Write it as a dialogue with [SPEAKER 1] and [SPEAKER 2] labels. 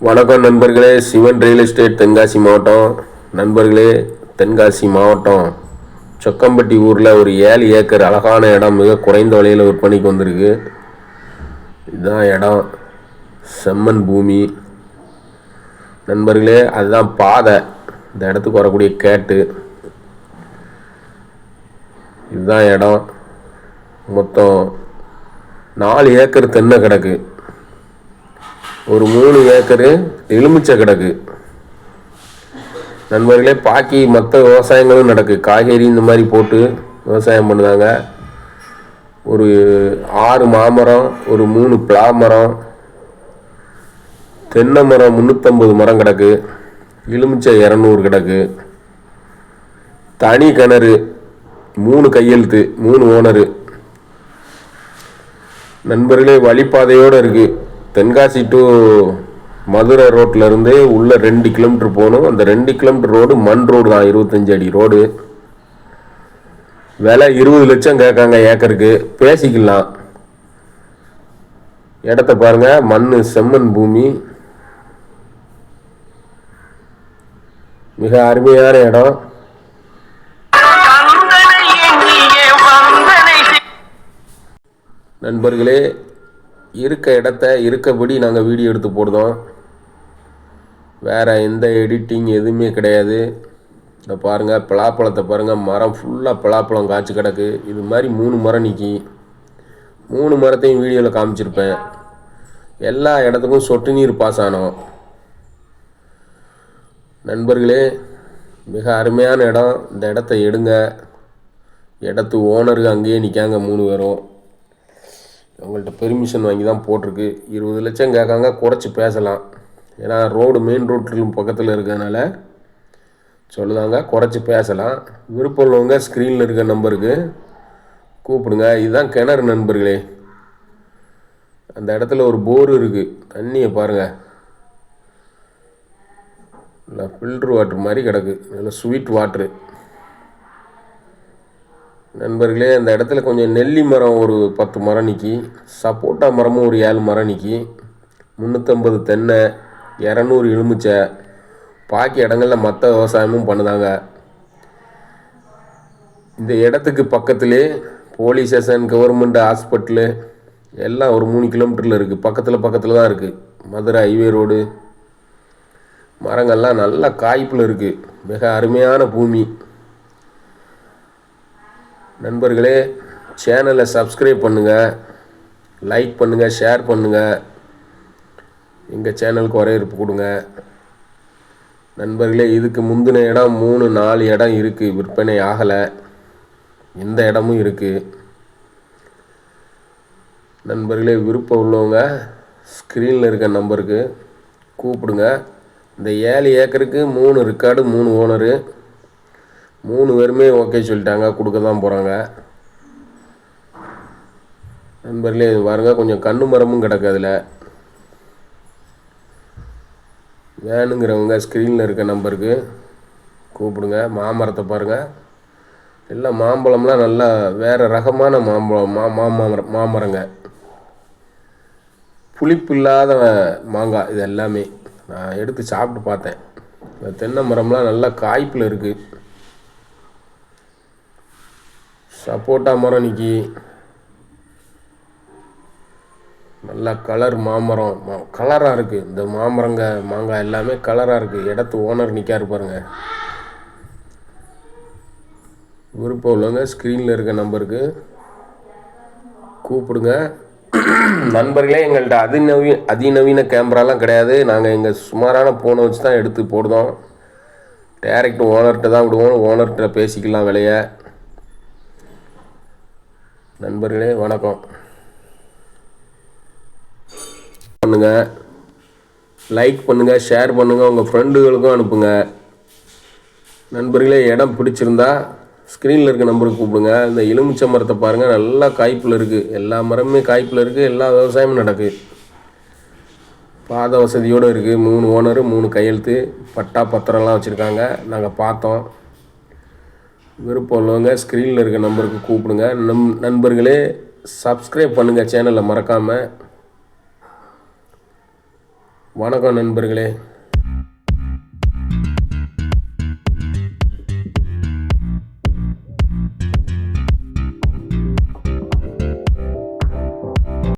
[SPEAKER 1] வணக்கம் நண்பர்களே Sivan real estate Tenkasi மாவட்டம். நண்பர்களே தென்காசி மாவட்டம். சொக்கம்பட்டி ஊரில் ஒரு ஏழு ஏக்கர் அழகான இடம் மிக குறைந்த விலையில் விற்பனைக்கு வந்திருக்கு. இதுதான் இடம். செம்மன் பூமி. நண்பர்களே அதுதான் பாதை. இந்த இடத்துக்கு வரக்கூடிய கேட்டு. இதுதான் இடம். மொத்தம் நாலு ஏக்கர் தென்னை கிடக்கு. ஒரு மூணு ஏக்கரு எலுமிச்சை கிடக்கு. நண்பர்களே பாக்கி மற்ற விவசாயங்களும் நடக்கு. காய்கறி இந்த மாதிரி போட்டு விவசாயம் பண்ணுதாங்க. ஒரு ஆறு மாமரம் ஒரு மூணு பிளா மரம் தென்னை மரம் முந்நூற்றம்பது மரம் கிடக்கு. எலுமிச்சை இரநூறு கிடக்கு. தனி கிணறு மூணு கையெழுத்து மூணு ஓனரு. நண்பர்களே வழிபாதையோடு இருக்குது தென்காசி டு மதுரை ரோட்லேருந்து இருந்து ரெண்டு கிலோமீட்டர் போகணும் அந்த ரெண்டு கிலோமீட்டர் ரோடு மண் ரோடு தான் இருபத்தஞ்சி அடி ரோடு விலை இருபது லட்சம் கேட்காங்க ஏக்கருக்கு. பேசிக்கலாம். இடத்த பாருங்கள் மண் செம்மண் பூமி. மிக அருமையான இடம். நண்பர்களே இருக்க இடத்த இருக்கபடி நாங்கள் வீடியோ எடுத்து போடுதோம் வேறு எந்த எடிட்டிங் எதுவுமே கிடையாது. இந்த பாருங்கள் பலாப்பழத்தை பாருங்கள் மரம் ஃபுல்லாக பலாப்பழம் காய்ச்சி கிடக்கு. இது மாதிரி மூணு மரம் நிற்கி மூணு மரத்தையும் வீடியோவில் காமிச்சிருப்பேன். எல்லா இடத்துக்கும் சொட்டு நீர் பாஸ் நண்பர்களே மிக அருமையான இடம். இந்த இடத்த எடுங்க. இடத்து ஓனருக்கு அங்கேயே நிற்காங்க மூணு பேரும். அவங்கள்ட்ட பெர்மிஷன் வாங்கி தான் போட்டிருக்கு. இருபது லட்சம் கேட்காங்க குறைச்சி பேசலாம். ஏன்னா ரோடு மெயின் ரோட்டிலும் பக்கத்தில் இருக்கிறதுனால சொல்லுதாங்க குறைச்சி பேசலாம். விருப்பம் உள்ளவங்க ஸ்க்ரீனில் இருக்க நம்பருக்கு கூப்பிடுங்க. இதுதான் கிணறு நண்பர்களே. அந்த இடத்துல ஒரு போர் இருக்குது தண்ணியை பாருங்கள் நல்லா ஃபில்ட்ரு வாட்டர் மாதிரி கிடக்கு. நல்லா ஸ்வீட் வாட்ரு நண்பர்களே அந்த இடத்துல கொஞ்சம் நெல்லி மரம் ஒரு பத்து மரம் நிற்கி சப்போட்டா மரமும் ஒரு ஏழு மரம் நிற்கி முந்நூற்றம்பது தென்னை இரநூறு எலுமிச்சை. பாக்கி இடங்களில் மற்ற விவசாயமும் பண்ணுதாங்க. இந்த இடத்துக்கு பக்கத்திலே போலீஸ் ஸ்டேஷன் கவர்மெண்ட் ஹாஸ்பிட்டலு எல்லாம் ஒரு மூணு கிலோமீட்டரில் இருக்குது பக்கத்தில் பக்கத்தில் தான் இருக்குது மதுரை ஹைவே ரோடு. மரங்கள்லாம் நல்லா காய்ப்பில் இருக்குது மிக அருமையான பூமி. நண்பர்களே சேனலை சப்ஸ்கிரைப் பண்ணுங்கள் லைக் பண்ணுங்கள் ஷேர் பண்ணுங்கள் எங்கள் சேனலுக்கு வரவேற்பு கொடுங்க. நண்பர்களே இதுக்கு முந்தின இடம் மூணு நாலு இடம் இருக்குது விற்பனை ஆகலை. இந்த இடமும் இருக்குது நண்பர்களே விருப்பம் உள்ளவங்க ஸ்க்ரீனில் இருக்க நம்பருக்கு கூப்பிடுங்க. இந்த ஏழு ஏக்கருக்கு மூணு ரெக்கார்டு மூணு ஓனரு மூணு பேருமே ஓகே சொல்லிட்டாங்க கொடுக்க தான் போகிறாங்க நண்பர்களே இது பாருங்க கொஞ்சம் கண்ணு மரமும் கிடக்கு அதில். வேணுங்கிறவங்க ஸ்க்ரீனில் இருக்க நம்பருக்கு கூப்பிடுங்க மாமரத்தை பாருங்கள் எல்லாம் மாம்பழம்லாம் நல்லா வேறு ரகமான மாம்பழம் மா மாமரம் மாமரங்க. புளிப்பு இல்லாத மாங்காய் இது எல்லாமே. நான் எடுத்து சாப்பிட்டு பார்த்தேன். இந்த தென்னை மரம்லாம் நல்லா காய்ப்பில் இருக்குது சப்போட்டா மரம் நிற்கி நல்லா கலர் மாமரம். மா கலராக இருக்குது இந்த மாமரங்க மாங்காய் எல்லாமே கலராக இருக்குது இடத்து ஓனர் நிற்காரு பாருங்க. விருப்பம் உள்ளவங்க ஸ்க்ரீனில் இருக்க நம்பருக்கு கூப்பிடுங்க. நண்பர்களே எங்கள்கிட்ட அதிநவீ அதிநவீன கேமராலாம் கிடையாது. நாங்கள் எங்கள் சுமாரான ஃபோனை வச்சு தான் எடுத்து போடுதோம். டேரெக்ட் ஓனர்கிட்ட தான் விடுவோம். ஓனர்கிட்ட பேசிக்கலாம் விலையை. நண்பர்களே வணக்கம். பண்ணுங்க. லைக் பண்ணுங்க ஷேர் பண்ணுங்க உங்கள் ஃப்ரெண்டுகளுக்கும் அனுப்புங்க. நண்பர்களே இடம் பிடிச்சிருந்தா ஸ்க்ரீனில் இருக்க நம்பருக்கு கூப்பிடுங்க. இந்த எலுமிச்சை மரத்தை பாருங்கள் நல்லா காய்ப்பில் இருக்குது எல்லா மரமுமே காய்ப்பில் இருக்குது எல்லா விவசாயமும் நடக்குது பாத வசதியோடு இருக்குது மூணு ஓனரு மூணு கையெழுத்து பட்டா பத்திரம்லாம் வச்சுருக்காங்க. நாங்கள் பார்த்தோம். விருப்பம் உள்ளவங்க ஸ்க்ரீனில் இருக்க நம்பருக்கு கூப்பிடுங்க. நம் நண்பர்களே சப்ஸ்கிரைப் பண்ணுங்கள் சேனலை மறக்காமல் வணக்கம் நண்பர்களே.